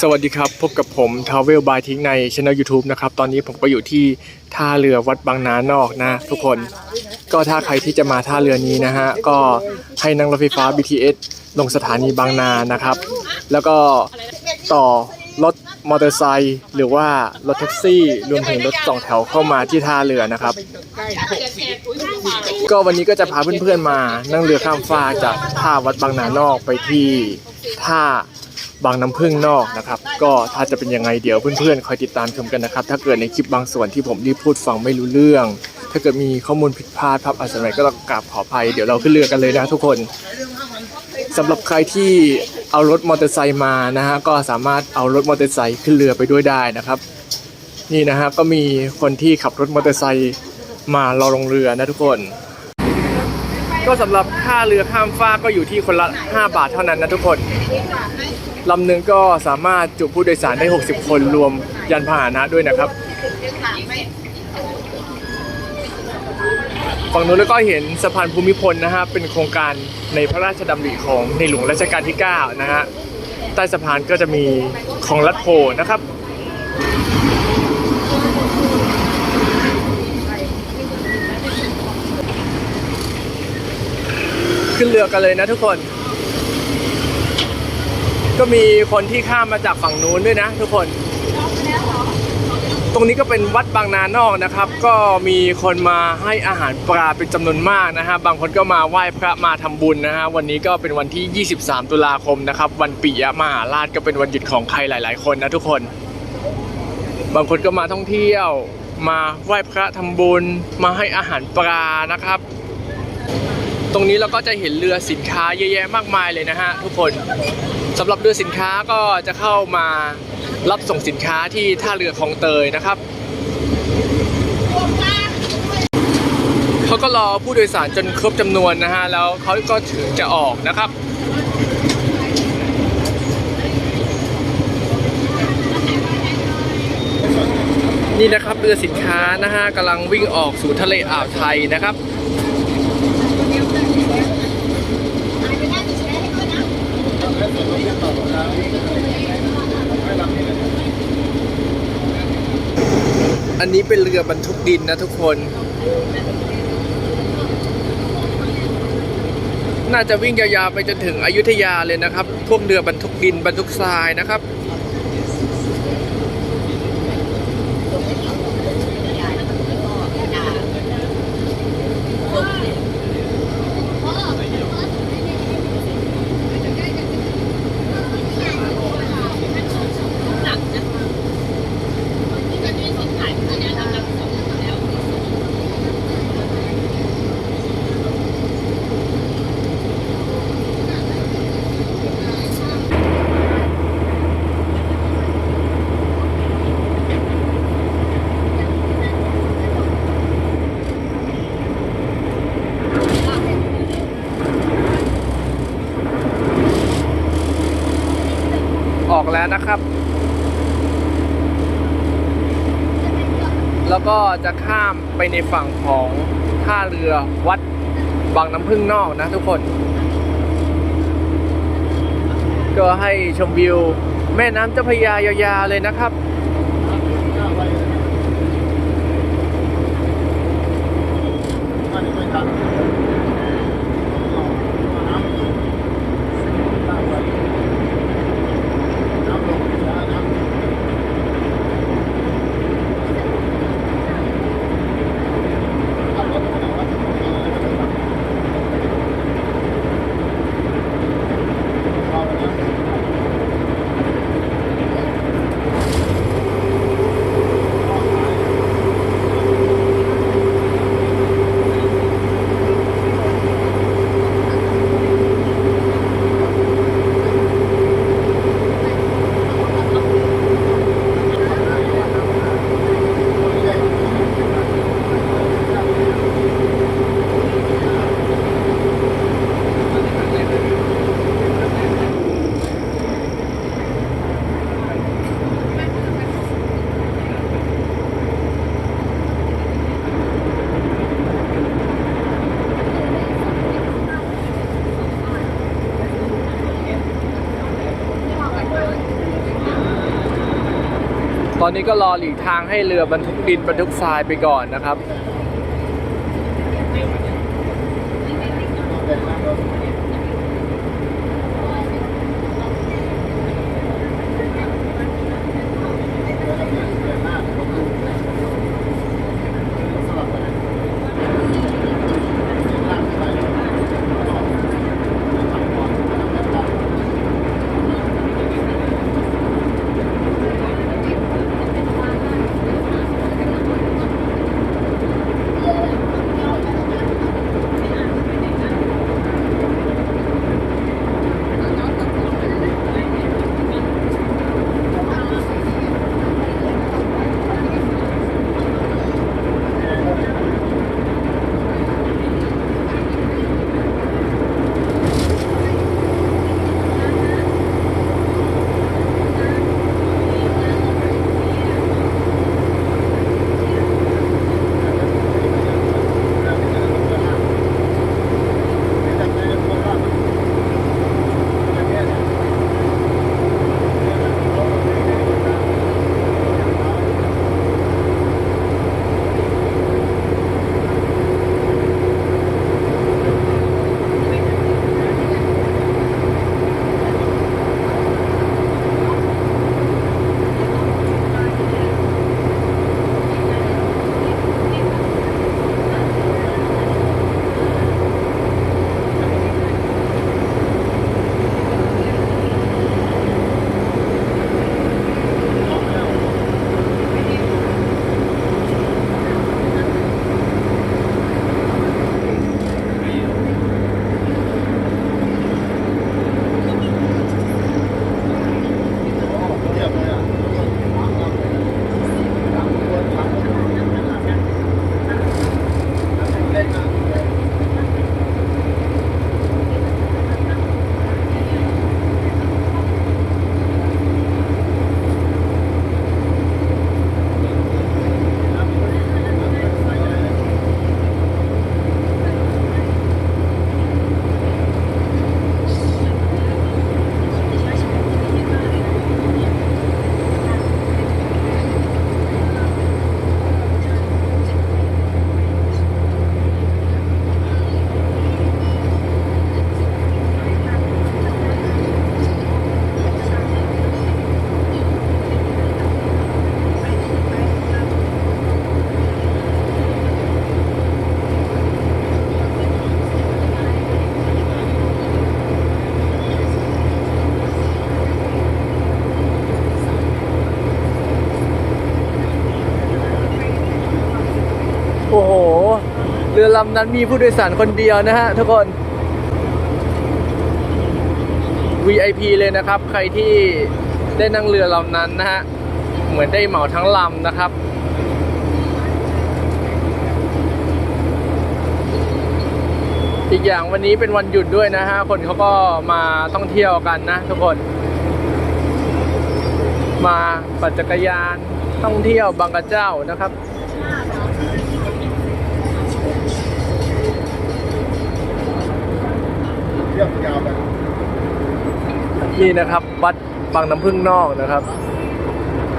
สวัสดีครับ พบกับผมทาวเวลบายทิ้งในช่อง YouTube นะครับ ตอนนี้ผมก็อยู่ที่ท่าเรือวัดบางนานอกนะทุกคน ก็ถ้าใครที่จะมาท่าเรือนี้นะฮะ ก็ให้นั่งรถไฟฟ้า BTS ลงสถานีบางนานะครับ แล้วก็ต่อรถมอเตอร์ไซค์หรือว่ารถแท็กซี่ รวมถึงรถสองแถวเข้ามาที่ท่าเรือนะครับ ก็วันนี้ก็จะพาเพื่อนๆมานั่งเรือข้ามฟากจากท่าวัดบางนานอกไปที่ท่า บางน้ำพึ่งนอกนะครับ ก็ถ้าจะเป็นยังไงเดี๋ยวเพื่อนๆคอยติดตามชมกันนะครับ ถ้าเกิดในคลิปบางส่วนที่ผมรีบพูดฟังไม่รู้เรื่อง ถ้าเกิดมีข้อมูลผิดพลาดพับอะไรก็ต้องกราบขออภัยเดี๋ยวเราขึ้นเรือกันเลยนะทุกคนสำหรับใครที่เอารถมอเตอร์ไซค์มานะฮะก็สามารถเอารถมอเตอร์ไซค์ขึ้นเรือไปด้วยได้นะครับ นี่นะฮะก็มีคนที่ขับรถมอเตอร์ไซค์มารอลงเรือนะทุกคน ก็สำหรับค่าเรือข้ามฟากก็อยู่ที่คนละ 5 บาทเท่านั้นนะทุกคน ลำหนึ่งก็สามารถจุผู้โดยสารได้ 60 คนรวมยันพาหนะด้วยนะครับ ฝั่งนู้นแล้วก็เห็นสะพานภูมิพลนะฮะเป็นโครงการในพระราชดำริของในหลวงรัชกาลที่ 9 นะฮะใต้สะพานก็จะมีของลัดโพนะครับขึ้นเรือกันเลยนะทุกคน ก็มีคนที่ข้ามมาจากฝั่งนู้นด้วยนะทุกคน ตรงนี้ก็เป็นวัดบางนานอกนะครับ ก็มีคนมาให้อาหารปลาเป็นจำนวนมากนะฮะ บางคนก็มาไหว้พระมาทำบุญนะฮะ วันนี้ก็เป็นวันที่ 23 ตุลาคมนะครับ วันปิยมหาราชก็เป็นวันหยุดของใครหลาย ๆ คนนะทุกคน บางคนก็มาท่องเที่ยว มาไหว้พระทำบุญ มาให้อาหารปลานะครับตรงนี้เราก็จะเห็นเรือสินค้าเยอะแยะมากมายเลยนะฮะทุกคน สำหรับเรือสินค้าก็จะเข้ามารับส่งสินค้าที่ท่าเรือคลองเตยนะครับเขาก็รอผู้โดยสารจนครบจำนวนนะฮะแล้วเขาก็ถึงจะออกนะครับนี่นะครับเรือสินค้านะฮะกำลังวิ่งออกสู่ทะเลอ่าวไทยนะครับ อันนี้เป็นเรือบรรทุกดินนะทุกคน น่าจะวิ่งยาวๆไปจนถึงอยุธยาเลยนะครับ พวกเรือบรรทุกดินบรรทุกทรายนะครับ แล้วนะครับ แล้วก็จะข้ามไปในฝั่งของท่าเรือวัดบางน้ำพึ่งนอกนะทุกคน ก็ให้ชมวิว แม่น้ำเจ้าพระยายาวๆเลยนะครับ ตอนนี้ก็รอหลีกทางให้เรือบรรทุกดินบรรทุกทรายไปก่อนนะครับ รือลำนั้นมีผู้โดยสารคนเดียวนะฮะทุกคน VIP เลยนะครับ ใครที่ได้นั่งเรือลำนั้นนะฮะ เหมือนได้เหมาทั้งลำนะครับ อีกอย่างวันนี้เป็นวันหยุดด้วยนะฮะ คนเขาก็มาท่องเที่ยวกันนะทุกคน มาปั่นจักรยานท่องเที่ยวบางกระเจ้านะครับ เรียบยาวไปนี่นะครับวัดบางน้ำพึ่งนอกนะครับ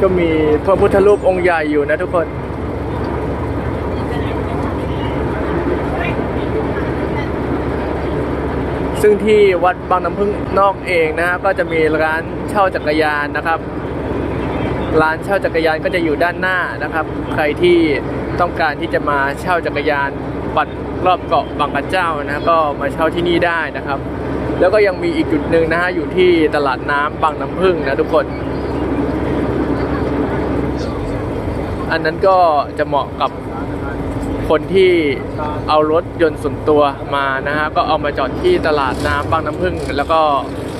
ก็มีพระพุทธรูปองค์ใหญ่อยู่นะทุกคนซึ่งที่วัดบางน้ำพึ่งนอกเองนะฮะก็จะมีร้านเช่าจักรยานนะครับ ร้านเช่าจักรยานก็จะอยู่ด้านหน้านะครับ ใครที่ต้องการที่จะมาเช่าจักรยานปัด รอบเกาะบางกระเจ้านะก็มาเช่าที่นี่ได้นะครับ แล้วก็ยังมีอีกจุดหนึ่งนะฮะอยู่ที่ตลาดน้ำบางน้ำพึ่งนะทุกคน อันนั้นก็จะเหมาะกับคนที่เอารถยนต์ส่วนตัวมานะฮะก็เอามาจอดที่ตลาดน้ำบางน้ำพึ่ง แล้วก็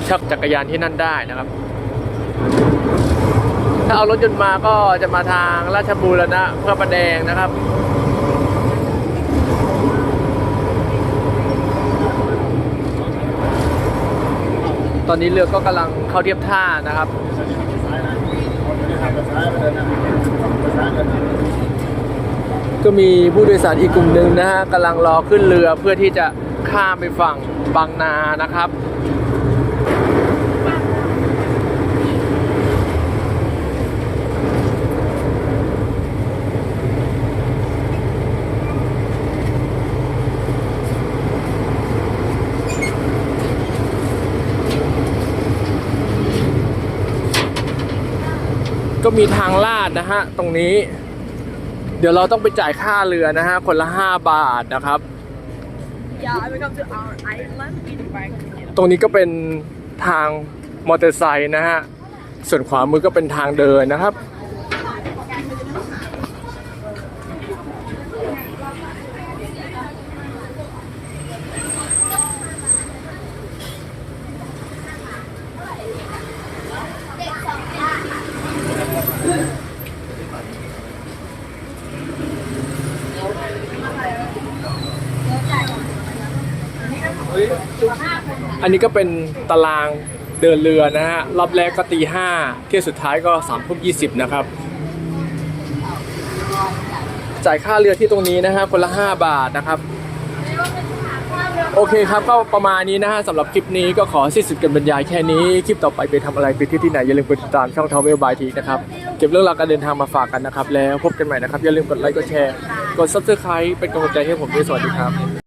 เชักจักรยานที่นั่นได้นะครับถ้าเอารถยนต์มาก็จะมาทางราชบูรณะพระประแดงนะครับ ตอนนี้เรือก็กำลังเข้าเทียบท่านะครับ ก็มีผู้โดยสารอีกกลุ่มหนึ่งนะฮะกำลังรอขึ้นเรือเพื่อที่จะข้ามไปฝั่งบางนานะครับ มีทางลาดนะฮะตรงนี้ เดี๋ยวเราต้องไปจ่ายค่าเรือนะฮะคนละ 5 บาทนะครับ Yeah, I will come to our island in Bangkok. ตรงนี้ก็เป็นทางมอเตอร์ไซค์นะฮะ ส่วนขวามือก็เป็นทางเดินนะครับ อันนี้ก็เป็นตารางเดินเรือนะฮะรอบแรกก็ตีห้าเที่ยวสุดท้ายก็สามทุ่มยี่สิบนะครับ จ่ายค่าเรือที่ตรงนี้นะฮะคนละ 5 บาทนะครับ โอเคครับก็ประมาณนี้นะฮะสำหรับคลิปนี้ก็ขอสิ้นสุดกันบรรยายแค่นี้ คลิปต่อไปไปทำอะไรไปที่ที่ไหน อย่าลืมกดติดตามช่องทาวเวลบายทีนะครับ เก็บเรื่องราวการเดินทางมาฝากกันนะครับ แล้วพบกันใหม่นะครับ อย่าลืมกดไลค์กดแชร์กด subscribe เป็นกำลังใจให้ผมด้วยสวัสดีครับ